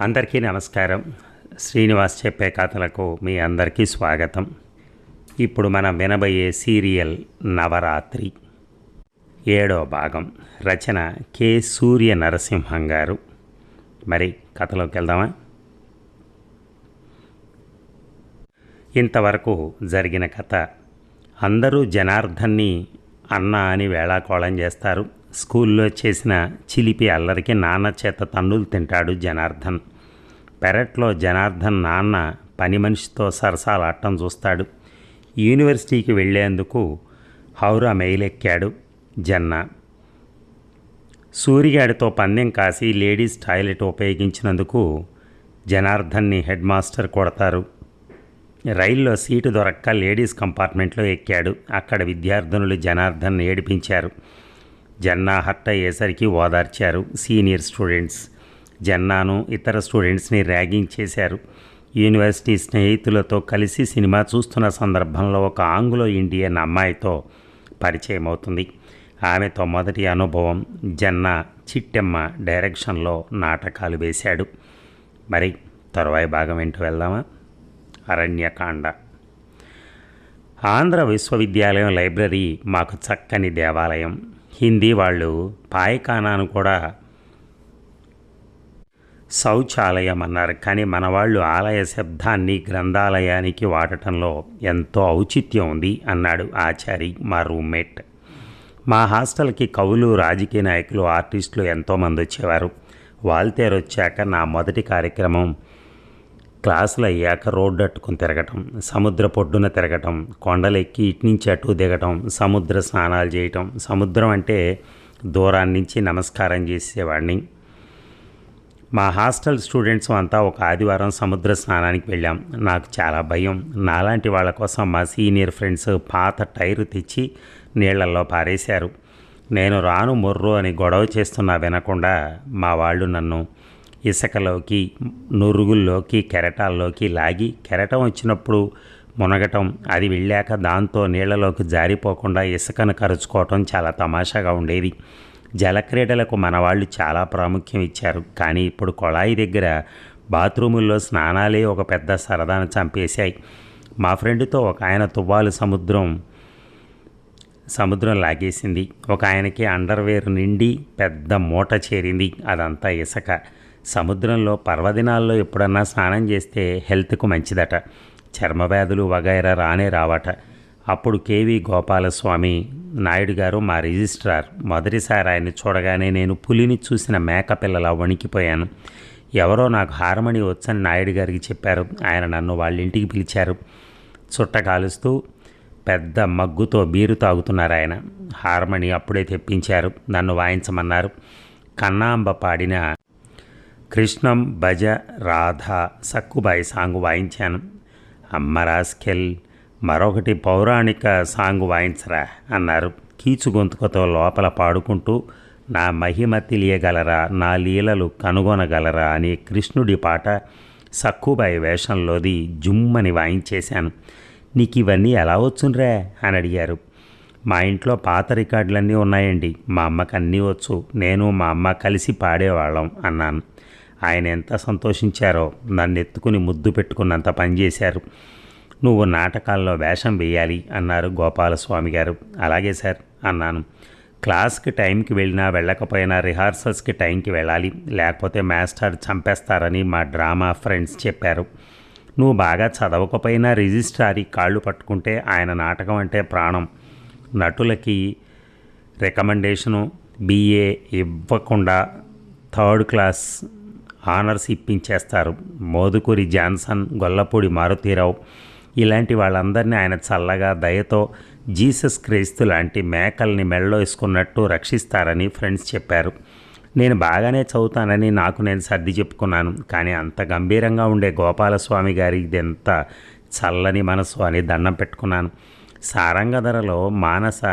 అందరికీ నమస్కారం. శ్రీనివాస్ చెప్పే కథలకు మీ అందరికీ స్వాగతం. ఇప్పుడు మనం వినబోయే సీరియల్ నవరాత్రి. ఏడో భాగం. రచన కె. సూర్య నరసింహం గారు. మరి కథలోకి వెళ్దామా? ఇంతవరకు జరిగిన కథ అందరూ జనార్దన్ని అన్న అని వేళాకోళం చేస్తారు. స్కూల్లో చేసిన చిలిపి అల్లరికి నాన్న చేత తన్నులు తింటాడు జనార్దన్. పెరట్లో జనార్దన్ నాన్న పని మనిషితో సరసాలాడటం చూస్తాడు. యూనివర్సిటీకి వెళ్ళేందుకు హౌరా మెయిలెక్కాడు జన్నా. సూరిగాడితో పందెం కాసి లేడీస్ టాయిలెట్ ఉపయోగించినందుకు జనార్దన్ని హెడ్ మాస్టర్ కొడతారు. రైల్లో సీటు దొరక్క లేడీస్ కంపార్ట్మెంట్లో ఎక్కాడు. అక్కడ విద్యార్థినులు జనార్దన్ ఏడిపించారు. జన్నా హర్ట్ అయ్యేసరికి ఓదార్చారు సీనియర్ స్టూడెంట్స్. జన్నాను ఇతర స్టూడెంట్స్ని ర్యాగింగ్ చేశారు. యూనివర్సిటీ స్నేహితులతో కలిసి సినిమా చూస్తున్న సందర్భంలో ఒక ఆంగ్లో ఇండియన్ అమ్మాయితో పరిచయం అవుతుంది ఆమెతో మొదటి అనుభవం జన్నా చిట్టెమ్మ డైరెక్షన్లో నాటకాలు వేశాడు. మరి తరువాయి భాగం ఏంటో వెళ్దామా? అరణ్యకాండ. ఆంధ్ర విశ్వవిద్యాలయం లైబ్రరీ మాకు చక్కని దేవాలయం. హిందీ వాళ్ళు పాయకానాను కూడా శౌచాలయం అన్నారు కానీ మన వాళ్ళు ఆలయ శబ్దాన్ని గ్రంథాలయానికి వాడటంలో ఎంతో ఔచిత్యం ఉంది అన్నాడు ఆచారి మా రూమ్మేట్. మా హాస్టల్కి కవులు రాజకీయ నాయకులు ఆర్టిస్టులు ఎంతోమంది వచ్చేవారు. వాల్తేరు వచ్చాక నా మొదటి కార్యక్రమం క్లాసులు అయ్యాక రోడ్డు అట్టుకుని తిరగటం సముద్ర పొడ్డున తిరగటం కొండలెక్కి ఇటు నుంచి అటు దిగటం సముద్ర స్నానాలు చేయటం సముద్రం అంటే దూరాన్ని నుంచి నమస్కారం చేసేవాడిని మా హాస్టల్ స్టూడెంట్స్ అంతా ఒక ఆదివారం సముద్ర స్నానానికి వెళ్ళాం. నాకు చాలా భయం. నాలాంటి వాళ్ళ కోసం మా సీనియర్ ఫ్రెండ్స్ పాత టైరు తెచ్చి నీళ్ళలో పారేశారు. నేను రాను మొర్రు అని గొడవ చేస్తున్నా వినకుండా మా వాళ్ళు నన్ను ఇసుకలోకి నురుగుల్లోకి కెరటాల్లోకి లాగి కెరటం వచ్చినప్పుడు మునగటం అది వెళ్ళాక దాంతో నీళ్ళలోకి జారిపోకుండా ఇసుకను కరుచుకోవటం చాలా తమాషాగా ఉండేది. జలక్రీడలకు మనవాళ్ళు చాలా ప్రాముఖ్యం ఇచ్చారు. కానీ ఇప్పుడు కొళాయి దగ్గర బాత్రూముల్లో స్నానాలే ఒక పెద్ద సరదాను చంపేశాయి. మా ఫ్రెండ్తో ఒక ఆయన తువ్వాలు సముద్రం సముద్రం లాగేసింది. ఒక ఆయనకి అండర్వేర్ నిండి పెద్ద మూట చేరింది. అదంతా ఇసుక. సముద్రంలో పర్వదినాల్లో ఎప్పుడన్నా స్నానం చేస్తే హెల్త్కు మంచిదట. చర్మవ్యాధులు వగైరా రానే రావట. అప్పుడు కేవి గోపాలస్వామి నాయుడు గారు మా రిజిస్ట్రార్ మొదటిసారి ఆయన చూడగానే నేను పులిని చూసిన మేకపిల్లలా వణికిపోయాను. ఎవరో నాకు హారమణి వచ్చని నాయుడు గారికి చెప్పారు. ఆయన నన్ను వాళ్ళ ఇంటికి పిలిచారు. చుట్ట కాలుస్తూ పెద్ద మగ్గుతో బీరు తాగుతున్నారు ఆయన. హార్మణి అప్పుడే తెప్పించారు. నన్ను వాయించమన్నారు. కన్నాంబ పాడిన కృష్ణం భజ రాధ సక్కుబాయి సాంగ్ వాయించాను. అమ్మ రాస్కెల్ మరొకటి పౌరాణిక సాంగ్ వాయించరా అన్నారు. కీచు గొంతుకతో లోపల పాడుకుంటూ నా మహిమ తెలియగలరా నా లీలలు కనుగొనగలరా అనే కృష్ణుడి పాట సక్కుబాయి వేషంలోది జుమ్మని వాయించేశాను. నీకు ఇవన్నీ ఎలా వచ్చున్రా అని అడిగారు. మా ఇంట్లో పాత రికార్డులన్నీ ఉన్నాయండి మా అమ్మకు అన్నీ వచ్చు నేను మా అమ్మ కలిసి పాడేవాళ్ళం అన్నాను. ఆయన ఎంత సంతోషించారో నన్ను ఎత్తుకుని ముద్దు పెట్టుకున్నంత పనిచేశారు నువ్వు నాటకాల్లో వేషం వేయాలి అన్నారు గోపాలస్వామి గారు. అలాగే సార్ అన్నాను. క్లాస్కి టైంకి వెళ్ళినా వెళ్ళకపోయినా రిహార్సల్స్కి టైంకి వెళ్ళాలి. లేకపోతే మాస్టర్ చంపేస్తారని మా డ్రామా ఫ్రెండ్స్ చెప్పారు. నువ్వు బాగా చదవకపోయినా రిజిస్ట్రారి కాళ్ళు పట్టుకుంటే ఆయన నాటకం అంటే ప్రాణం. నటులకి రికమెండేషను బీఏ ఇవ్వకుండా థర్డ్ క్లాస్ ఆనర్స్ ఇప్పించేస్తారు. మోదుకూరి జాన్సన్ గొల్లపూడి మారుతీరావు ఇలాంటి వాళ్ళందరినీ ఆయన చల్లగా దయతో జీసస్ క్రీస్తు లాంటి మేకల్ని మెళ్ళో వేసుకున్నట్టు రక్షిస్తారని ఫ్రెండ్స్ చెప్పారు. నేను బాగానే చదువుతానని నాకు నేను సర్ది చెప్పుకున్నాను. కానీ అంత గంభీరంగా ఉండే గోపాలస్వామి గారి ఇదెంత చల్లని మనసు అని దండం పెట్టుకున్నాను. సారంగధరలో మానస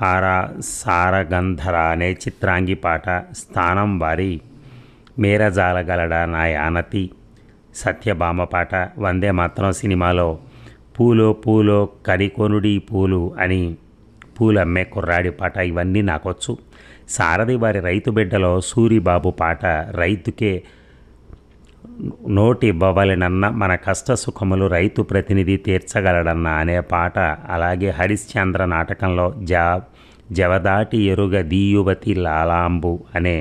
హార సారగంధర అనే చిత్రాంగి పాట స్థానం వారి మేరజాలగలడ నా యానతి సత్యభామ పాట వందే మాత్రం సినిమాలో. పూలో పూలో కరికొనుడి పూలు అని పూలు అమ్మే కుర్రాడి పాట ఇవన్నీ నాకొచ్చు. సారథి వారి రైతు బిడ్డలో సూరిబాబు పాట రైతుకే నోటి ఇవ్వవలెనన్న మన కష్ట సుఖములు రైతు ప్రతినిధి తీర్చగలడన్న అనే పాట అలాగే హరిశ్చంద్ర నాటకంలో జా జవదాటి ఎరుగ దీయువతి లాలాంబు అనే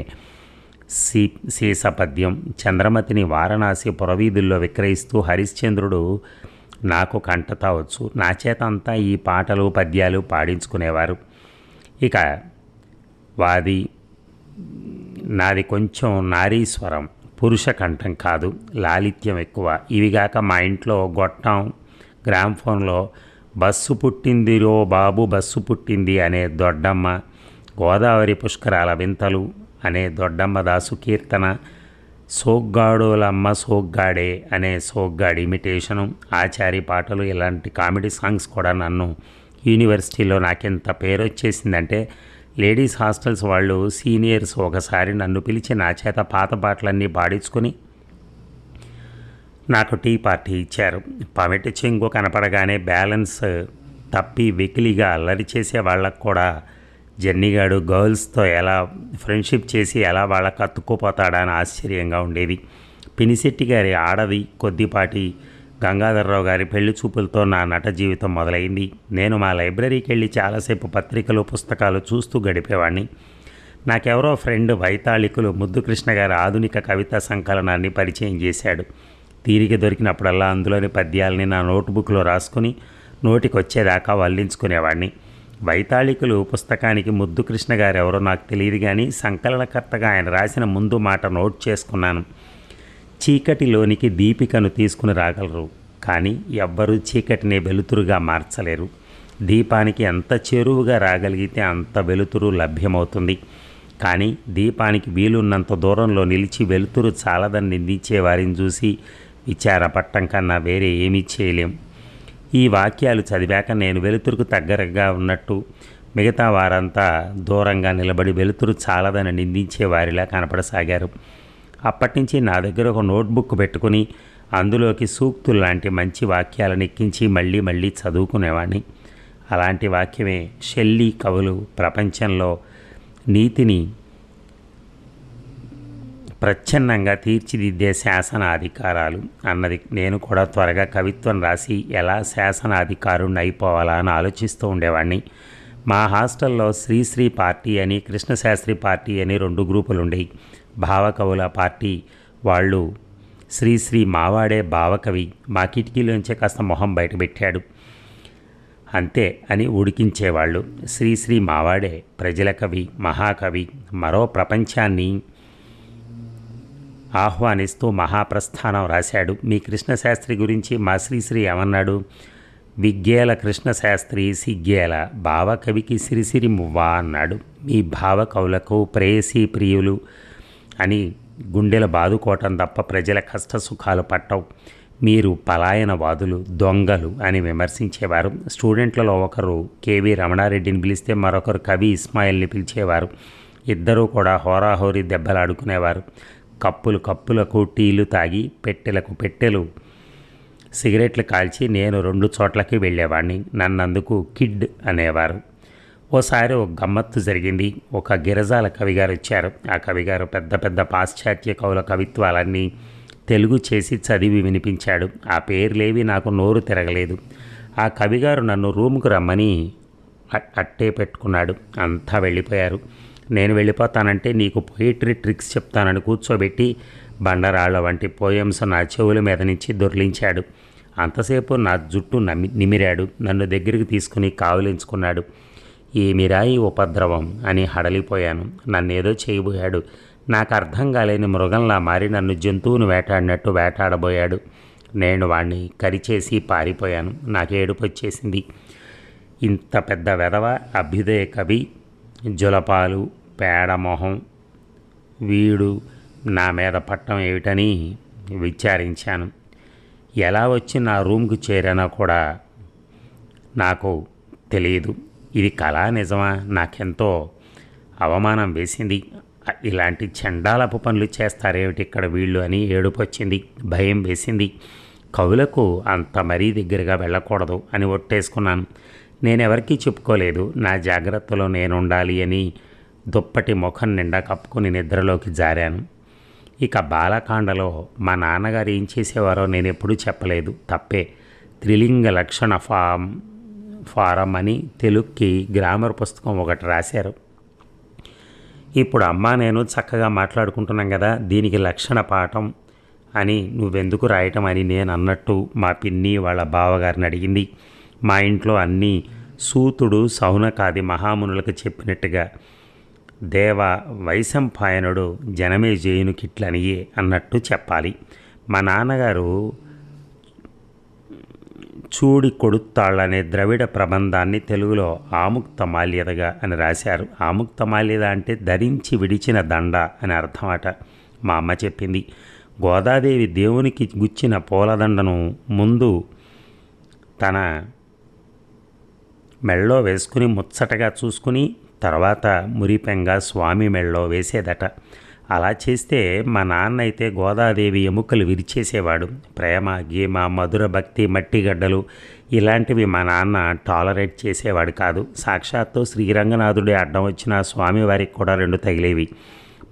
సీ సీసపద్యం చంద్రమతిని వారణాసి పురవీధుల్లో విక్రయిస్తూ హరిశ్చంద్రుడు నాకు కంటతావచ్చు నా చేత అంతా ఈ పాటలు పద్యాలు పాడించుకునేవారు. ఇక వాది నాది కొంచెం నారీస్వరం పురుష కంఠం కాదు లాలిత్యం ఎక్కువ. ఇవిగాక మా ఇంట్లో గొట్టం గ్రామ్ఫోన్లో బస్సు పుట్టిందిరో బాబు బస్సు పుట్టింది అనే దొడ్డమ్మ గోదావరి పుష్కరాల వింతలు అనే దొడ్డమ్మ దాసు కీర్తన సోగ్గాడోలమ్మ సోగ్గాడే అనే సోగ్గాడి ఇమిటేషను ఆచారి పాటలు ఇలాంటి కామెడీ సాంగ్స్ కూడా నన్ను యూనివర్సిటీలో నాకెంత పేరు వచ్చేసిందంటే లేడీస్ హాస్టల్స్ వాళ్ళు సీనియర్స్ ఒకసారి నన్ను పిలిచి నా చేత పాత పాటలన్నీ పాడించుకొని నాకు టీ పార్టీ ఇచ్చారు. పమిటి చెంగు కనపడగానే బ్యాలెన్స్ తప్పి వెకిలిగా అల్లరి చేసే వాళ్ళకు కూడా జర్నీగాడు గర్ల్స్తో ఎలా ఫ్రెండ్షిప్ చేసి ఎలా వాళ్ళ అతుక్కుపోతాడా అని ఆశ్చర్యంగా ఉండేది. పినిశెట్టి గారి ఆడది కొద్దిపాటి గంగాధర్రావు గారి పెళ్ళి చూపులతో నా నట జీవితం మొదలైంది. నేను మా లైబ్రరీకి వెళ్ళి చాలాసేపు పత్రికలు పుస్తకాలు చూస్తూ గడిపేవాడిని నాకెవరో ఫ్రెండ్ వైతాళికులు ముద్దు కృష్ణ గారి ఆధునిక కవితా సంకలనాన్ని పరిచయం చేశాడు. తీరిక దొరికినప్పుడల్లా అందులోని పద్యాల్ని నా నోట్బుక్లో రాసుకుని నోటికొచ్చేదాకా వల్లించుకునేవాడిని వైతాళికులు పుస్తకానికి ముద్దు కృష్ణ గారు ఎవరో నాకు తెలియదు కానీ సంకలనకర్తగా ఆయన రాసిన ముందు మాట నోట్ చేసుకున్నాను. చీకటిలోనికి దీపికను తీసుకుని రాగలరు. కానీ ఎవ్వరూ చీకటిని వెలుతురుగా మార్చలేరు. దీపానికి ఎంత చేరువుగా రాగలిగితే అంత వెలుతురు లభ్యమవుతుంది. కానీ దీపానికి వీలున్నంత దూరంలో నిలిచి వెలుతురు చాలదని నిందించే వారిని చూసి విచారపట్టం కన్నా వేరే ఏమీ చేయలేం. ఈ వాక్యాలు చదివాక నేను వెలుతురుకు దగ్గరగా ఉన్నట్టు మిగతా వారంతా దూరంగా నిలబడి వెలుతురు చాలదని నిందించే వారిలా కనపడసాగారు. అప్పటినుంచి నా దగ్గర ఒక నోట్బుక్ పెట్టుకుని అందులోకి సూక్తులు లాంటి మంచి వాక్యాలను ఎక్కించి మళ్ళీ మళ్ళీ చదువుకునేవాడిని అలాంటి వాక్యమే షెల్లీ కవులు ప్రపంచంలో నీతిని ప్రచ్ఛన్నంగా తీర్చిదిద్దే శాసన అధికారాలు అన్నది నేను కూడా త్వరగా కవిత్వం రాసి ఎలా శాసన అధికారుణ్ణి అయిపోవాలా అని ఆలోచిస్తూ ఉండేవాడిని మా హాస్టల్లో శ్రీశ్రీ పార్టీ అని కృష్ణశాస్త్రి పార్టీ అని రెండు గ్రూపులు ఉండేవి భావకవుల పార్టీ వాళ్ళు శ్రీశ్రీ మావాడే భావకవి మా కిటికీలోంచే కాస్త మొహం బయటపెట్టాడు. అంతే అని ఉడికించేవాళ్ళు. శ్రీశ్రీ మావాడే ప్రజల కవి మహాకవి మరో ప్రపంచాన్ని ఆహ్వానిస్తూ మహాప్రస్థానం రాశాడు. మీ కృష్ణశాస్త్రి గురించి మా శ్రీశ్రీ ఏమన్నాడు? విగ్గేల కృష్ణశాస్త్రి సిగ్గేల భావకవికి సిరిసిరి మువ్వా అన్నాడు. మీ భావకవులకు ప్రేయసీ ప్రియులు అని గుండెల బాదుకోవటం తప్ప ప్రజల కష్ట సుఖాలు పట్టవు. మీరు పలాయనవాదులు దొంగలు అని విమర్శించేవారు. స్టూడెంట్లలో ఒకరు కేవి రమణారెడ్డిని పిలిస్తే మరొకరు కవి ఇస్మాయిల్ని పిలిచేవారు. ఇద్దరూ కూడా హోరాహోరీ దెబ్బలాడుకునేవారు. కప్పులు కప్పులకు టీలు తాగి పెట్టెలకు పెట్టెలు. సిగరెట్లు కాల్చి నేను రెండు చోట్లకి వెళ్ళేవాడిని నన్నందుకు కిడ్ అనేవారు. ఓసారి ఒక గమ్మత్తు జరిగింది. ఒక గిరజాల కవిగారు వచ్చారు. ఆ కవిగారు పెద్ద పెద్ద పాశ్చాత్య కవుల కవిత్వాలన్నీ తెలుగు చేసి చదివి వినిపించాడు. ఆ పేర్లేవి నాకు నోరు తిరగలేదు. ఆ కవిగారు నన్ను రూముకు రమ్మని అట్టే పెట్టుకున్నాడు. అంతా వెళ్ళిపోయారు. నేను వెళ్ళిపోతానంటే నీకు పోయిటరీ ట్రిక్స్ చెప్తానని కూర్చోబెట్టి బండరాళ్ళ వంటి పోయమ్స్ నా చెవుల మీద నుంచి దొర్లించాడు. అంతసేపు నా జుట్టు నమ్మి నిమిరాడు. నన్ను దగ్గరికి తీసుకుని కావులించుకున్నాడు. మిరాయి ఉపద్రవం? అని హడలిపోయాను. నన్నేదో చేయబోయాడు. నాకు అర్థం కాలేని మృగంలా మారి నన్ను జంతువును వేటాడినట్టు వేటాడబోయాడు. నేను వాణ్ణి కరిచేసి పారిపోయాను. నాకు ఏడుపు వచ్చేసింది ఇంత పెద్ద వెధవ అభ్యుదయ కవి జులపాలు పేడమొహం వీడు నా మీద పట్టం ఏమిటని విచారించాను. ఎలా వచ్చి నా రూమ్కి చేరానో కూడా నాకు తెలియదు. ఇది కళా నిజమా? నాకెంతో అవమానం వేసింది. ఇలాంటి చండాలపు పనులు చేస్తారేమిటి ఇక్కడ వీళ్ళు అని ఏడుపొచ్చింది. భయం వేసింది. కవులకు అంత మరీ దగ్గరగా వెళ్ళకూడదు అని ఒట్టేసుకున్నాను. నేనెవరికీ చెప్పుకోలేదు. నా జాగ్రత్తలో నేను ఉండాలి అని దుప్పటి ముఖం నిండా కప్పుకుని నిద్రలోకి జారాను. ఇక బాలకాండలో మా నాన్నగారు ఏం చేసేవారో నేను ఎప్పుడూ చెప్పలేదు. తప్పే. త్రిలింగ లక్షణ ఫామ్ ఫారం అని తెలుగుకి గ్రామర్ పుస్తకం ఒకటి రాశారు. ఇప్పుడు అమ్మ నేను చక్కగా మాట్లాడుకుంటున్నాం కదా దీనికి లక్షణ పాఠం అని నువ్వెందుకు రాయటం అని నేను అన్నట్టు మా పిన్ని వాళ్ళ బావగారిని అడిగింది. మా ఇంట్లో అన్నీ సూతుడు సౌనకాది మహామునులకు చెప్పినట్టుగా దేవ వైశంపాయనుడు జనమే జేయునుకిట్లనియే అన్నట్టు చెప్పాలి. మా నాన్నగారు చూడి కొడుత్తాళ్ళనే ద్రవిడ ప్రబంధాన్ని తెలుగులో ఆముక్త మాల్యదగా అని రాశారు. ఆముక్త మాల్యద అంటే ధరించి విడిచిన దండ అని అర్థమట. మా అమ్మ చెప్పింది గోదాదేవి దేవునికి గుచ్చిన పూలదండను ముందు తన మెళ్ళో వేసుకుని ముచ్చటగా చూసుకుని తర్వాత మురిపెంగ స్వామి మెళ్ళో వేసేదట. అలా చేస్తే మా నాన్న అయితే గోదాదేవి ఎముకలు విరిచేసేవాడు. ప్రేమ గీమ మధుర భక్తి మట్టిగడ్డలు ఇలాంటివి మా నాన్న టాలరేట్ చేసేవాడు కాదు. సాక్షాత్తు శ్రీరంగనాథుడి అడ్డం వచ్చిన స్వామివారికి కూడా రెండు తగిలేవి.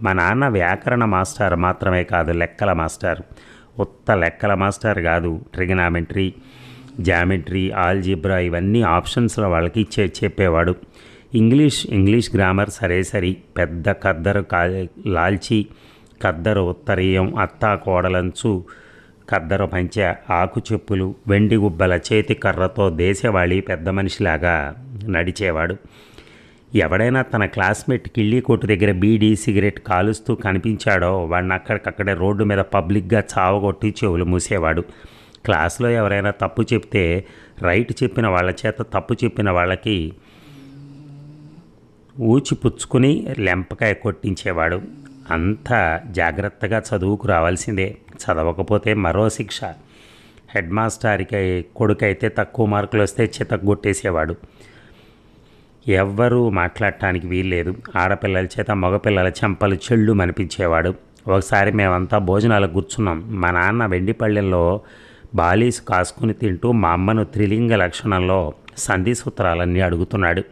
మా నాన్న వ్యాకరణ మాస్టర్ మాత్రమే కాదు లెక్కల మాస్టర్. ఉత్త లెక్కల మాస్టర్ కాదు ట్రిగనామెంట్రీ. జామెట్రీ ఆల్జిబ్రా ఇవన్నీ ఆప్షన్స్లో వాళ్ళకి ఇచ్చే చెప్పేవాడు. ఇంగ్లీష్ ఇంగ్లీష్ గ్రామర్ సరే సరి. పెద్ద కద్దరు కా లాల్చి కద్దరు ఉత్తరీయం అత్తా కోడలంచు కద్దరు పంచ ఆకు చెప్పులు వెండి గుబ్బల చేతి కర్రతో దేశవాళి పెద్ద మనిషిలాగా నడిచేవాడు. ఎవడైనా తన క్లాస్మేట్ కిళ్ళీ కొట్టు దగ్గర బీడీ సిగరెట్ కాలుస్తూ కనిపించాడో వాడిని అక్కడికక్కడే రోడ్డు మీద పబ్లిక్గా చావగొట్టి చెవులు మూసేవాడు. క్లాస్లో ఎవరైనా తప్పు చెప్తే రైట్ చెప్పిన వాళ్ళ చేత తప్పు చెప్పిన వాళ్ళకి ఊచి పుచ్చుకుని లెంపకాయ కొట్టించేవాడు. అంత జాగ్రత్తగా చదువుకు రావాల్సిందే. చదవకపోతే మరో శిక్ష. హెడ్ మాస్టర్కి కొడుకైతే తక్కువ మార్కులు వస్తే చితగ్గొట్టేసేవాడు. ఎవ్వరూ మాట్లాడటానికి వీల్లేదు. ఆడపిల్లల చేత మగపిల్లల చెంపలు చెళ్ళు మనిపించేవాడు. ఒకసారి మేమంతా భోజనాలకు కూర్చున్నాం. మా నాన్న వెండిపల్లెల్లో బాలీసు కాసుకుని తింటూ మా అమ్మను త్రిలింగ లక్షణంలో సంధి సూత్రాలన్నీ అడుగుతున్నాడు.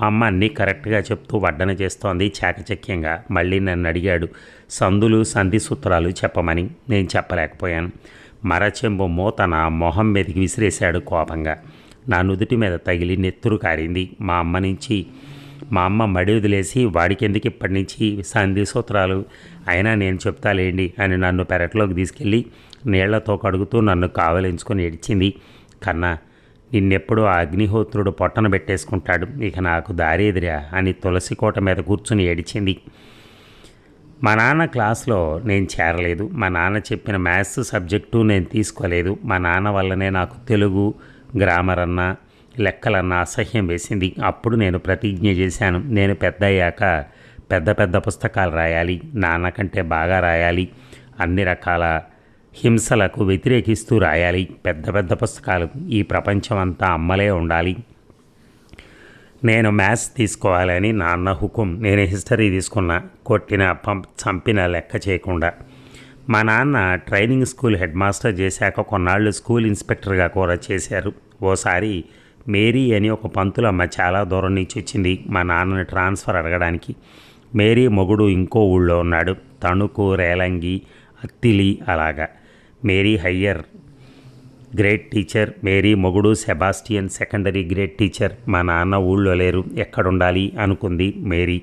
మా అమ్మ అన్నీ కరెక్ట్గా చెప్తూ వడ్డన చేస్తోంది చాకచక్యంగా. మళ్ళీ నన్ను అడిగాడు సందులు సంధి సూత్రాలు చెప్పమని. నేను చెప్పలేకపోయాను. మరచెంబు మూత నా మొహం మీదకి విసిరేశాడు కోపంగా. నా నుదుటి మీద తగిలి నెత్తురు కారింది. మా అమ్మ నుంచి మా అమ్మ మడి వదిలేసి వాడికెందుకు ఇప్పటి నుంచి సంధి సూత్రాలు అయినా నేను చెప్తాలేండి అని నన్ను పెరట్లోకి తీసుకెళ్ళి నీళ్ళతో కడుగుతూ నన్ను కావలించుకొని ఏడ్చింది. కన్నా నిన్నెప్పుడు ఆ అగ్నిహోత్రుడు పొట్టన పెట్టేసుకుంటాడు. ఇక నాకు దారి ఎదిరా అని తులసి కోట మీద కూర్చుని ఏడిచింది. మా నాన్న క్లాస్లో నేను చేరలేదు. మా నాన్న చెప్పిన మ్యాథ్స్ సబ్జెక్టు నేను తీసుకోలేదు. మా నాన్న వల్లనే నాకు తెలుగు గ్రామర్ అన్న లెక్కలన్న అసహ్యం వేసింది. అప్పుడు నేను ప్రతిజ్ఞ చేశాను. నేను పెద్ద అయ్యాక పెద్ద పెద్ద పుస్తకాలు రాయాలి. నాన్న కంటే బాగా రాయాలి. అన్ని రకాల హింసలకు వ్యతిరేకిస్తూ రాయాలి. పెద్ద పెద్ద పుస్తకాలు ఈ ప్రపంచం అంతా అమ్మలే ఉండాలి. నేను మ్యాథ్స్ తీసుకోవాలని నాన్న హుకుం. నేను హిస్టరీ తీసుకున్నా. కొట్టిన పంప్ చంపిన లెక్క చేయకుండా. మా నాన్న ట్రైనింగ్ స్కూల్ హెడ్ మాస్టర్ చేశాక కొన్నాళ్ళు స్కూల్ ఇన్స్పెక్టర్గా కూడా చేశారు. ఓసారి మేరీ అని ఒక పంతులమ్మ చాలా దూరం నుంచి వచ్చింది. మా నాన్నని ట్రాన్స్ఫర్ అడగడానికి. మేరీ మొగుడు ఇంకో ఊళ్ళో ఉన్నాడు. తణుకు రేలంగి అత్తిలి అలాగా. Mary higher grade teacher. Mary మొగుడు సెబాస్టియన్ సెకండరీ గ్రేట్ టీచర్. మా నాన్న ఊళ్ళో లేరు ఎక్కడుండాలి అనుకుంది మేరీ.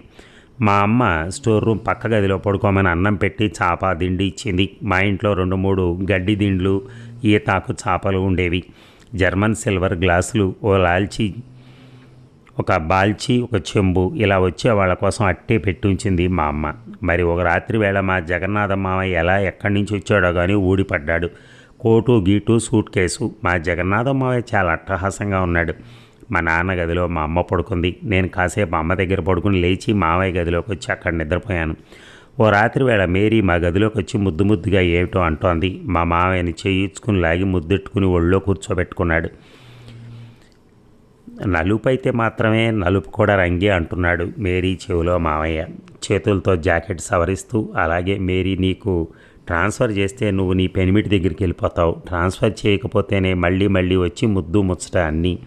మా అమ్మ స్టోర్ రూమ్ పక్క గదిలో పడుకోమని అన్నం పెట్టి చాప దిండి ఇచ్చింది. మా ఇంట్లో రెండు మూడు గడ్డి దిండ్లు ఈతాకు చాపలు ఉండేవి. జర్మన్ సిల్వర్ గ్లాసులు ఓ లాల్చి ఒక బాల్చి ఒక చెంబు ఇలా వచ్చే వాళ్ళ కోసం అట్టే పెట్టి ఉంచింది మా అమ్మ. మరి ఒక రాత్రి వేళ మా జగన్నాథ మామయ్య ఎలా ఎక్కడి నుంచి వచ్చాడో కానీ ఊడిపడ్డాడు. కోటు గీటు సూట్ కేసు. మా జగన్నాథ మావయ్య చాలా అట్టహాసంగా ఉన్నాడు. మా నాన్న గదిలో మా అమ్మ పడుకుంది. నేను కాసేపు అమ్మ దగ్గర పడుకుని లేచి మావయ్య గదిలోకి వచ్చి అక్కడ నిద్రపోయాను. ఓ రాత్రి వేళ మేరీ మా గదిలోకి వచ్చి ముద్దు ముద్దుగా ఏమిటో అంటోంది. మా మావయ్యని చేయించుకుని లాగి ముద్దెట్టుకుని ఒళ్ళో కూర్చోబెట్టుకున్నాడు. నలుపు అయితే మాత్రమే నలుపు కూడా రంగి అంటున్నాడు మేరీ చెవిలో మావయ్య చేతులతో జాకెట్ సవరిస్తూ అలాగే మేరీ నీకు ట్రాన్స్ఫర్ చేస్తే నువ్వు నీ పెనిమిటి దగ్గరికి వెళ్ళిపోతావు. ట్రాన్స్ఫర్ చేయకపోతేనే మళ్ళీ మళ్ళీ వచ్చి ముద్దు ముచ్చట అన్నీ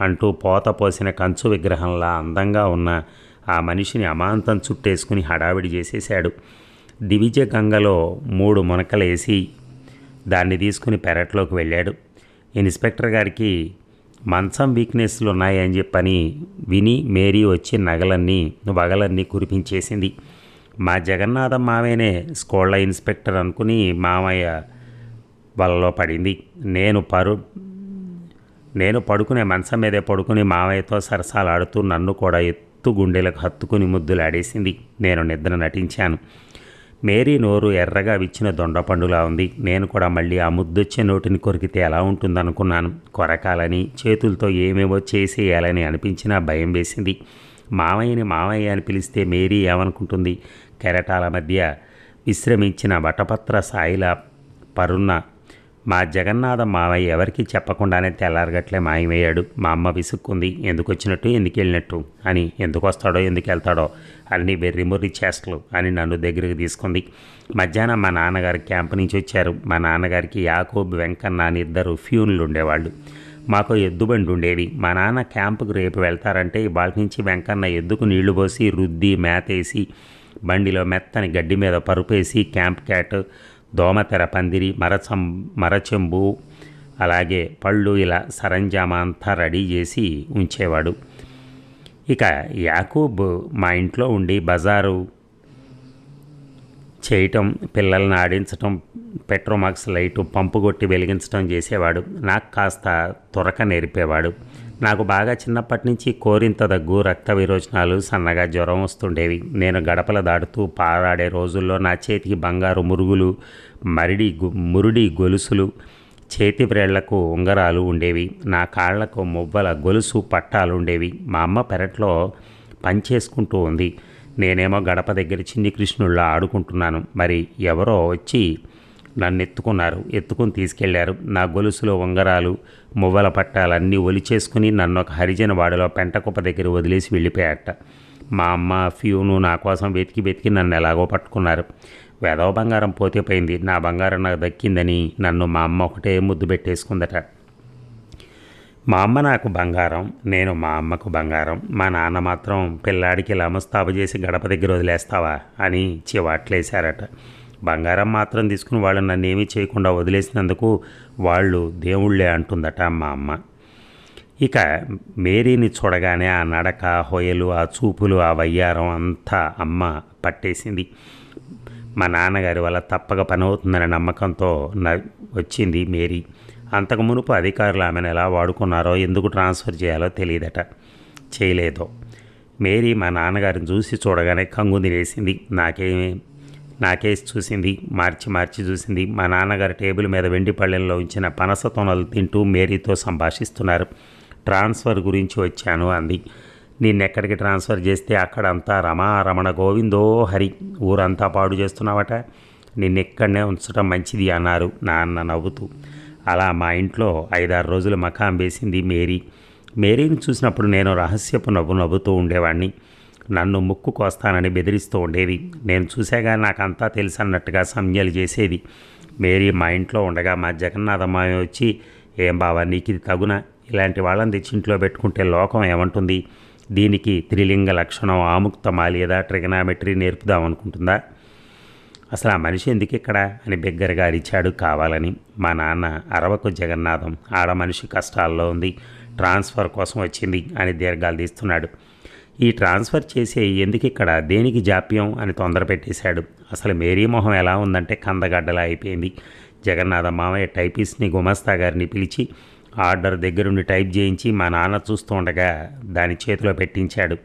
అంటూ పోత పోసిన కంచు విగ్రహంలా అందంగా ఉన్న ఆ మనిషిని అమాంతం చుట్టేసుకుని హడావిడి చేసేశాడు. దివిజ గంగలో మూడు మునకలేసి దాన్ని తీసుకుని పెరట్లోకి వెళ్ళాడు. ఇన్స్పెక్టర్ గారికి మంచం వీక్నెస్లు ఉన్నాయని చెప్పని విని మేరీ వచ్చి నగలన్నీ వగలన్నీ కురిపించేసింది. మా జగన్నాథం మావయ్యనే స్కూళ్ళ ఇన్స్పెక్టర్ అనుకుని మామయ్య వలలో పడింది. నేను పరు నేను పడుకునే మంచం మీదే పడుకుని మావయ్యతో సరసాలాడుతూ నన్ను కూడా ఎత్తు గుండెలకు హత్తుకుని ముద్దులాడేసింది. నేను నిద్ర నటించాను. మేరీ నోరు ఎర్రగా విచ్చిన దొండపండులా ఉంది. నేను కూడా మళ్ళీ ఆ ముద్దొచ్చే నోటిని కొరికితే ఎలా ఉంటుందనుకున్నాను. కొరకాలని చేతులతో ఏమేవో చేసేయాలని అనిపించినా భయం వేసింది. మామయ్యని మామయ్య అని పిలిస్తే మేరీ ఏమనుకుంటుంది? కెరటాల మధ్య విశ్రమించిన వటపత్ర సాయిల పరున్న మా జగన్నాథం మావయ్య ఎవరికి చెప్పకుండానే తెల్లారగట్లే మాయమయ్యాడు. మా అమ్మ విసుక్కుంది. ఎందుకు వచ్చినట్టు ఎందుకు వెళ్ళినట్టు? అని ఎందుకు వస్తాడో? ఎందుకు వెళ్తాడో? అన్ని వెర్రిముర్రి చేష్టలు అని నన్ను దగ్గరికి తీసుకుంది. మధ్యాహ్నం మా నాన్నగారు క్యాంప్ నుంచి వచ్చారు. మా నాన్నగారికి యాకోబ్ వెంకన్న అని ఇద్దరు ఫ్యూన్లు ఉండేవాళ్ళు. మాకు ఎద్దుబండి ఉండేది. మా నాన్న క్యాంపుకు రేపు వెళ్తారంటే ఇవాళ నుంచి వెంకన్న ఎద్దుకు నీళ్ళు పోసి రుద్ది మేతేసి బండిలో మెత్తని గడ్డి మీద పరుపేసి క్యాంప్ క్యాట్ దోమతెర పందిరి మరచం మరచెంబు అలాగే పళ్ళు ఇలా సరంజామా అంతా రెడీ చేసి ఉంచేవాడు. ఇక యాకూబ్ మా ఇంట్లో ఉండి బజారు చేయటం పిల్లల్ని ఆడించటం పెట్రోమాక్స్ లైటు పంపు కొట్టి వెలిగించటం చేసేవాడు. నాకు కాస్త త్వరక నేర్పేవాడు. నాకు బాగా చిన్నప్పటి నుంచి కోరింత దగ్గు రక్త విరోచనాలు సన్నగా జ్వరం వస్తుండేవి. నేను గడపల దాటుతూ పారాడే రోజుల్లో నా చేతికి బంగారు మురుగులు మరిడి మురుడి గొలుసులు చేతి వ్రేళ్ళకు ఉంగరాలు ఉండేవి. నా కాళ్ళకు మువ్వల గొలుసు పట్టాలు ఉండేవి. మా అమ్మ పెరట్లో పనిచేసుకుంటూ ఉంది. నేనేమో గడప దగ్గర చిన్ని కృష్ణుళ్ళ ఆడుకుంటున్నాను. మరి ఎవరో వచ్చి నన్ను ఎత్తుకున్నారు ఎత్తుకుని తీసుకెళ్ళారు. నా గొలుసులో ఉంగరాలు మువ్వల పట్టాలన్నీ ఒలిచేసుకుని నన్ను ఒక హరిజన వాడిలో పెంటకుప్ప దగ్గర వదిలేసి వెళ్ళిపోయాట మా అమ్మ ఫ్యూను నా కోసం వెతికి వెతికి నన్ను ఎలాగో పట్టుకున్నారు. వెదవ బంగారం పోతే పోయింది. నా బంగారం నాకు దక్కిందని నన్ను మా అమ్మ ఒకటే ముద్దు పెట్టేసుకుందట. మా అమ్మ నాకు బంగారం నేను మా అమ్మకు బంగారం. మా నాన్న మాత్రం పిల్లాడికి ఇలా ముస్తాబు చేసి గడప దగ్గర వదిలేస్తావా అని చివాట్లేశారట. బంగారం మాత్రం తీసుకుని వాళ్ళు నన్ను ఏమీ చేయకుండా వదిలేసినందుకు వాళ్ళు దేవుళ్ళే అంటుందట మా అమ్మ. ఇక మేరీని చూడగానే ఆ నడక హొయలు ఆ చూపులు ఆ వయ్యారం అంతా అమ్మ పట్టేసింది. మా నాన్నగారి వల్ల తప్పక పని అవుతుందనే నమ్మకంతో వచ్చింది మేరీ. అంతకు మునుపు అధికారులు ఆమెను ఎలా వాడుకున్నారో ఎందుకు ట్రాన్స్ఫర్ చేయాలో తెలియదట. చేయలేదో. మేరీ మా నాన్నగారిని చూసి చూడగానే కంగు తినేసింది. నాకేమీ నాకేసి చూసింది మార్చి మార్చి చూసింది. మా నాన్నగారు టేబుల్ మీద వెండి పళ్ళెంలో ఉంచిన పనస తొనలు తింటూ మేరీతో సంభాషిస్తున్నారు. ట్రాన్స్ఫర్ గురించి వచ్చాను అంది. నిన్నెక్కడికి ట్రాన్స్ఫర్ చేస్తే అక్కడంతా రమా రమణ గోవిందో హరి. ఊరంతా పాడు చేస్తున్నావట. నిన్నెక్కడనే ఉంచడం మంచిది అన్నారు నాన్న నవ్వుతూ. అలా మా ఇంట్లో ఐదారు రోజులు మకాం వేసింది మేరీ. మేరీని చూసినప్పుడు నేను రహస్యపు నవ్వు నవ్వుతూ ఉండేవాడిని నన్ను ముక్కు కోస్తానని బెదిరిస్తూ ఉండేది. నేను చూశాగా నాకంతా తెలుసు అన్నట్టుగా సంజ్ఞలు చేసేది. మేరీ మా ఇంట్లో ఉండగా మా జగన్నాథమ్మ వచ్చి ఏం బావా నీకు ఇది తగున? ఇలాంటి వాళ్ళని తెచ్చి ఇంట్లో పెట్టుకుంటే లోకం ఏమంటుంది? దీనికి త్రిలింగ లక్షణం ఆముక్త లేదా? ట్రిగనామెట్రీ నేర్పుదాం అనుకుంటుందా? అసలు ఆ మనిషి ఎందుకు ఇక్కడ అని బిగ్గరగా అరిచాడు కావాలని. మా నాన్న అరవకు జగన్నాథం ఆడ మనిషి కష్టాల్లో ఉంది. ట్రాన్స్ఫర్ కోసం వచ్చింది అని దీర్ఘాలు తీస్తున్నాడు. ఈ ట్రాన్స్ఫర్ చేసే ఎందుకు ఇక్కడ? దేనికి జాప్యం? అని తొందర పెట్టేశాడు. అసలు మేరీ మొహం ఎలా ఉందంటే కందగడ్డలా అయిపోయింది. జగన్నాథ మామయ్య టైపిస్ట్ని గుమస్తా గారిని పిలిచి ఆర్డర్ దగ్గరుండి టైప్ చేయించి మా నాన్న చూస్తుండగా దాని చేతిలో పెట్టించాడు.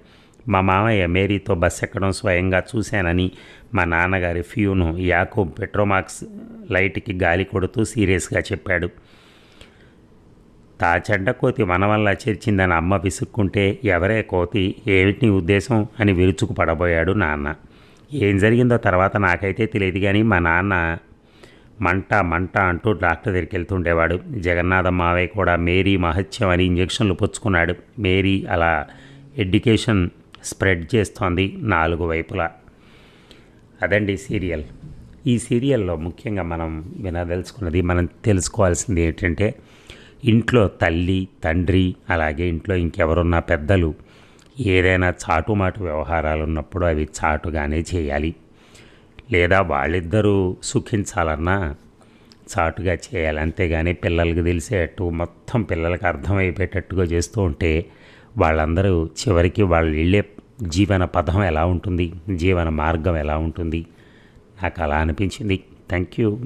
మా మామయ్య మేరీతో బస్ ఎక్కడం స్వయంగా చూశానని మా నాన్నగారి ఫ్యూను యాకో పెట్రోమాక్స్ లైట్కి గాలి కొడుతూ సీరియస్గా చెప్పాడు. తా చెడ్డ కోతి మన వల్ల చేర్చిందని అమ్మ విసుక్కుంటే ఎవరే కోతి? ఏమిటి నీ ఉద్దేశం? అని విరుచుకు పడబోయాడు నాన్న. ఏం జరిగిందో తర్వాత నాకైతే తెలియదు కానీ మా నాన్న మంట మంట అంటూ డాక్టర్ దగ్గరికి వెళ్తుండేవాడు. జగన్నాథ మావయ్య కూడా మేరీ మహత్యం అని ఇంజక్షన్లు పుచ్చుకున్నాడు. మేరీ అలా ఎడ్యుకేషన్ స్ప్రెడ్ చేస్తోంది నాలుగు వైపులా. అదండి సీరియల్. ఈ సీరియల్లో ముఖ్యంగా మనం వినదలుచుకున్నది మనం తెలుసుకోవాల్సింది ఏంటంటే ఇంట్లో తల్లి తండ్రి అలాగే ఇంట్లో ఇంకెవరున్నా పెద్దలు ఏదైనా చాటుమాటు వ్యవహారాలు ఉన్నప్పుడు అవి చాటుగానే చేయాలి. లేదా వాళ్ళిద్దరూ సుఖించాలన్నా చాటుగా చేయాలి. అంతేగాని పిల్లలకి తెలిసేటట్టు మొత్తం పిల్లలకు అర్థమైపోయేటట్టుగా చేస్తూ ఉంటే వాళ్ళందరూ చివరికి వాళ్ళు వెళ్ళే జీవన పథం ఎలా ఉంటుంది? జీవన మార్గం ఎలా ఉంటుంది? నాకు అలా అనిపించింది. Thank you.